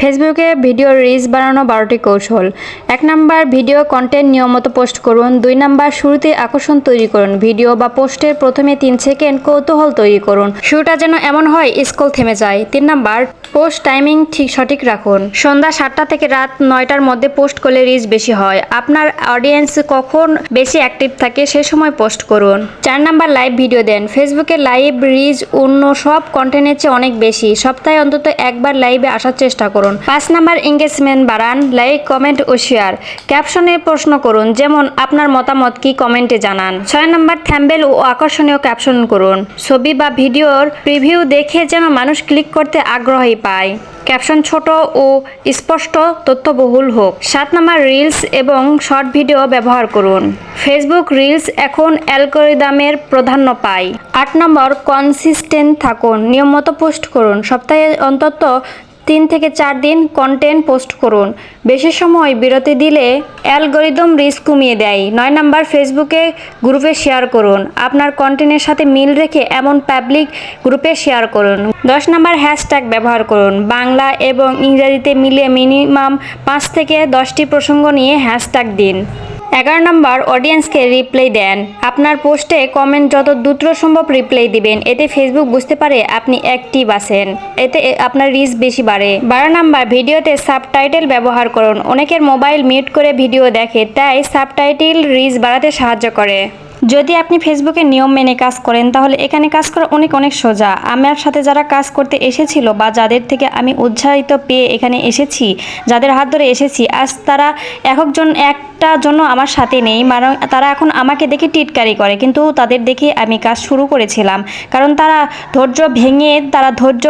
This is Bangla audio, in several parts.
ফেসবুকে ভিডিও রিলস বানানো বারোটি কৌশল। এক নাম্বার, ভিডিও কন্টেন্ট নিয়মিত পোস্ট করুন। দুই নাম্বার, শুরুতে আকর্ষণ তৈরি করুন। ভিডিও বা পোস্টের প্রথমে তিন সেকেন্ড কৌতূহল তৈরি করুন। শুরুটা যেন এমন হয়, স্কুল থেমে যায়। তিন নাম্বার পোস্ট টাইমিং ঠিক সঠিক রাখুন। সন্ধ্যা সাতটা থেকে রাত নয়টার মধ্যে পোস্ট করলে রিচ বেশি হয়। আপনার অডিয়েন্স কখন বেশি অ্যাক্টিভ থাকে সে সময় পোস্ট করুন। চার নাম্বার লাইভ ভিডিও দেন। ফেসবুকে লাইভ রিচ অন্য সব কন্টেন্টের চেয়ে অনেক বেশি। সপ্তাহে অন্তত একবার লাইভে আসার চেষ্টা করুন। পাঁচ নাম্বার এঙ্গেজমেন্ট বাড়ান লাইক কমেন্ট ও শেয়ার ক্যাপশনে প্রশ্ন করুন, যেমন, আপনার মতামত কি? কমেন্টে জানান। ছয় নাম্বার থ্যাম্বেল ও আকর্ষণীয় ক্যাপশন করুন। ছবি বা ভিডিওর প্রিভিউ দেখে যেন মানুষ ক্লিক করতে আগ্রহী পায়। ক্যাপশন ছোট ও স্পষ্ট, তথ্যবহুল হোক। সাত নাম্বার রিলস এবং শর্ট ভিডিও ব্যবহার করুন। ফেসবুক রিলস এখন অ্যালগোরিদমের প্রাধান্য পায়। আট নম্বর কনসিস্টেন্ট থাকুন। নিয়মিত পোস্ট করুন। সপ্তাহে অন্তত তিন থেকে চার দিন কন্টেন্ট পোস্ট করুন। বেশি সময় বিরতি দিলে অ্যালগোরিদম রিস্ক কমিয়ে দেয়। নয় নাম্বার ফেসবুকে গ্রুপে শেয়ার করুন। আপনার কন্টেন্টের সাথে মিল রেখে এমন পাবলিক গ্রুপে শেয়ার করুন। দশ নাম্বার হ্যাশট্যাগ ব্যবহার করুন। বাংলা এবং ইংরেজিতে মিলে মিনিমাম পাঁচ থেকে দশটি প্রসঙ্গ নিয়ে হ্যাশট্যাগ দিন। এগারো নম্বর অডিয়েন্সকে রিপ্লাই দেন। আপনার পোস্টে কমেন্ট যত দ্রুত সম্ভব রিপ্লাই দিবেন, এতে ফেসবুক বুঝতে পারে আপনি অ্যাক্টিভ আছেন। এতে আপনার রিচ বেশি বাড়ে। বারো নাম্বার ভিডিওতে সাবটাইটেল ব্যবহার করুন। অনেকের মোবাইল মিউট করে ভিডিও দেখে, তাই সাবটাইটেল রিচ বাড়াতে সাহায্য করে। যদি আপনি ফেসবুকে নিয়ম মেনে কাজ করেন, তাহলে এখানে কাজ করা অনেক অনেক সোজা। আমার সাথে যারা কাজ করতে এসেছিল বা যাদের থেকে আমি উৎসাহিত পেয়ে এখানে এসেছি, যাদের হাত ধরে এসেছি, আজ তারা একজন একটা জন্য আমার সাথে নেই মানে তারা এখন আমাকে দেখে টিটকারি করে। কিন্তু তাদের দেখে আমি কাজ শুরু করেছিলাম, কারণ তারা ধৈর্য ভেঙে তারা ধৈর্য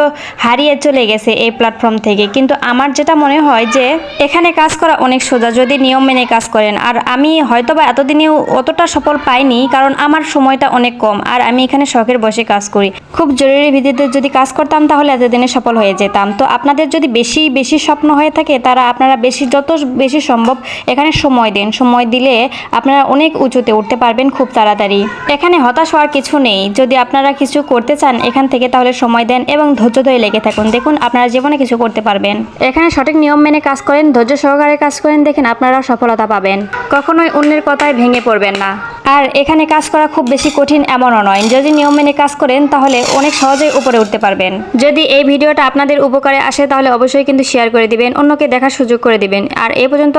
হারিয়ে চলে গেছে এই প্ল্যাটফর্ম থেকে। কিন্তু আমার যেটা মনে হয় যে, এখানে কাজ করা অনেক সোজা, যদি নিয়ম মেনে কাজ করেন। আর আমি হয়তো বা এতদিনেও অতটা সফল পাইনি, কারণ আমার সময়টা অনেক কম, আর আমি এখানে শখের বসে কাজ করি। খুব জরুরি ভিত্তিতে যদি কাজ করতাম, তাহলে এতদিনে সফল হয়ে যেতাম। তো আপনাদের যদি বেশি বেশি স্বপ্ন হয়ে থাকে, তারা আপনারা বেশি, যত বেশি সম্ভব এখানে সময় দেন সময় দিলে আপনারা অনেক উঁচুতে উঠতে পারবেন খুব তাড়াতাড়ি। এখানে হতাশ হওয়ার কিছু নেই। যদি আপনারা কিছু করতে চান এখান থেকে তাহলে সময় দেন এবং ধৈর্য ধরে লেগে থাকুন। দেখুন, আপনারা জীবনে কিছু করতে পারবেন। এখানে সঠিক নিয়ম মেনে কাজ করেন, ধৈর্য সহকারে কাজ করেন, দেখেন আপনারা সফলতা পাবেন। কখনোই অন্যের কথায় ভেঙে পড়বেন না। আর এখানে কাজ করা খুব বেশি কঠিন এমনও নয়। যদি নিয়ম মেনে কাজ করেন, তাহলে অনেক সহজেই উপরে উঠতে পারবেন। যদি এই ভিডিওটা আপনাদের উপকারে আসে, তাহলে অবশ্যই কিন্তু শেয়ার করে দিবেন, অন্যকে দেখার সুযোগ করে দিবেন। আর এ পর্যন্ত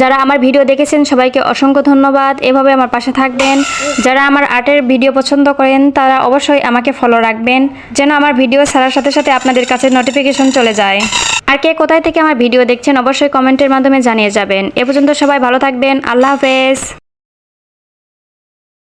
যারা আমার ভিডিও দেখেছেন, সবাইকে অসংখ্য ধন্যবাদ। এভাবে আমার পাশে থাকবেন। যারা আমার আর্টের ভিডিও পছন্দ করেন, তারা অবশ্যই আমাকে ফলো রাখবেন, যেন আমার ভিডিও ছাড়ার সাথে সাথে আপনাদের কাছে নোটিফিকেশন চলে যায়। আর কে কোথায় থেকে আমার ভিডিও দেখছেন, অবশ্যই কমেন্টের মাধ্যমে জানিয়ে যাবেন। এ পর্যন্ত সবাই ভালো থাকবেন। আল্লাহ হাফেজ।